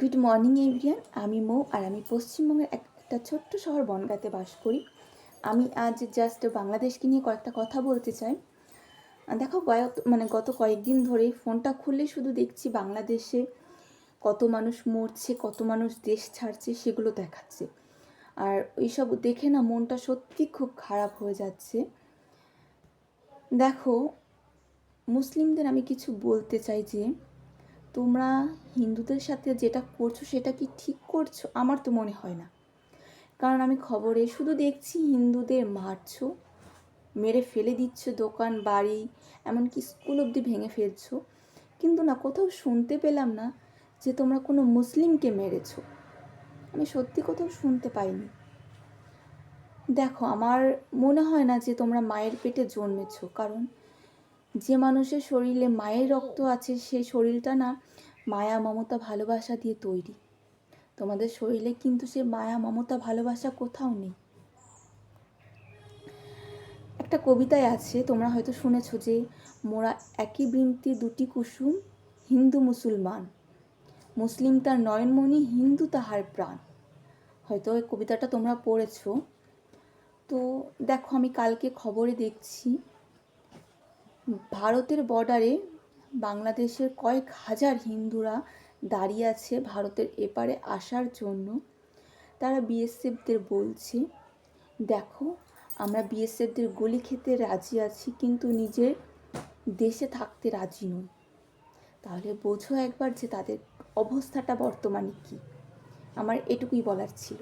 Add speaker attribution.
Speaker 1: Good morning everyone আমি মৌ আর আমি পশ্চিমবঙ্গের একটা ছোট্ট শহর বনগাঁতে বাস করি। আমি আজ জাস্ট বাংলাদেশকে নিয়ে কয়েকটা কথা বলতে চাই। দেখো গত মানে গত কয়েকদিন ধরে ফোনটা খুললে শুধু দেখছি বাংলাদেশে কত মানুষ মরছে, কত মানুষ দেশ ছাড়ছে, সেগুলো দেখাচ্ছে। আর এইসব দেখে না মনটা সত্যি খুব খারাপ হয়ে যাচ্ছে। দেখো, মুসলিমদের আমি কিছু বলতে চাই যে তোমরা হিন্দুদের সাথে যেটা করছ সেটা কি ঠিক করছ? আমার তো মনে হয় না। কারণ আমি খবরে শুধু দেখছি হিন্দুদের মারছো, মেরে ফেলে দিচ্ছ দোকান, বাড়ি, এমনকি স্কুল অবধি ভেঙে ফেলছো। কিন্তু না, কোথাও শুনতে পেলাম না যে তোমরা কোনো মুসলিমকে মেরেছো। আমি সত্যি কোথাও শুনতে পাইনি। দেখো, আমার মনে হয় না যে তোমরা মায়ের পেটে জন্মেছো। কারণ যে মানুষের শরীরে মায়ের রক্ত আছে, সেই শরীরটা না মায়া, মমতা, ভালোবাসা দিয়ে তৈরি। তোমাদের শরীরে কিন্তু সে মায়া, মমতা, ভালোবাসা কোথাও নেই। একটা কবিতায় আছে, তোমরা হয়তো শুনেছ যে, মোরা একই বৃন্তি দুটি কুসুম, হিন্দু মুসলমান। মুসলিম তার নয়নমণি, হিন্দু তাহার প্রাণ। হয়তো কবিতাটা তোমরা পড়েছো। তো দেখো, আমি কালকে খবরে দেখছি ভারতের বর্ডারে বাংলাদেশের কয়েক হাজার হিন্দুরা দাঁড়িয়ে আছে ভারতের এপারে আসার জন্য। তারা বিএসএফদের বলছে, দেখো, আমরা বিএসএফদের গুলি খেতে রাজি আছি, কিন্তু নিজের দেশে থাকতে রাজি নই। তাহলে বোঝো একবার যে তাদের অবস্থাটা বর্তমানে কী। আমার এটুকুই বলার ছিল।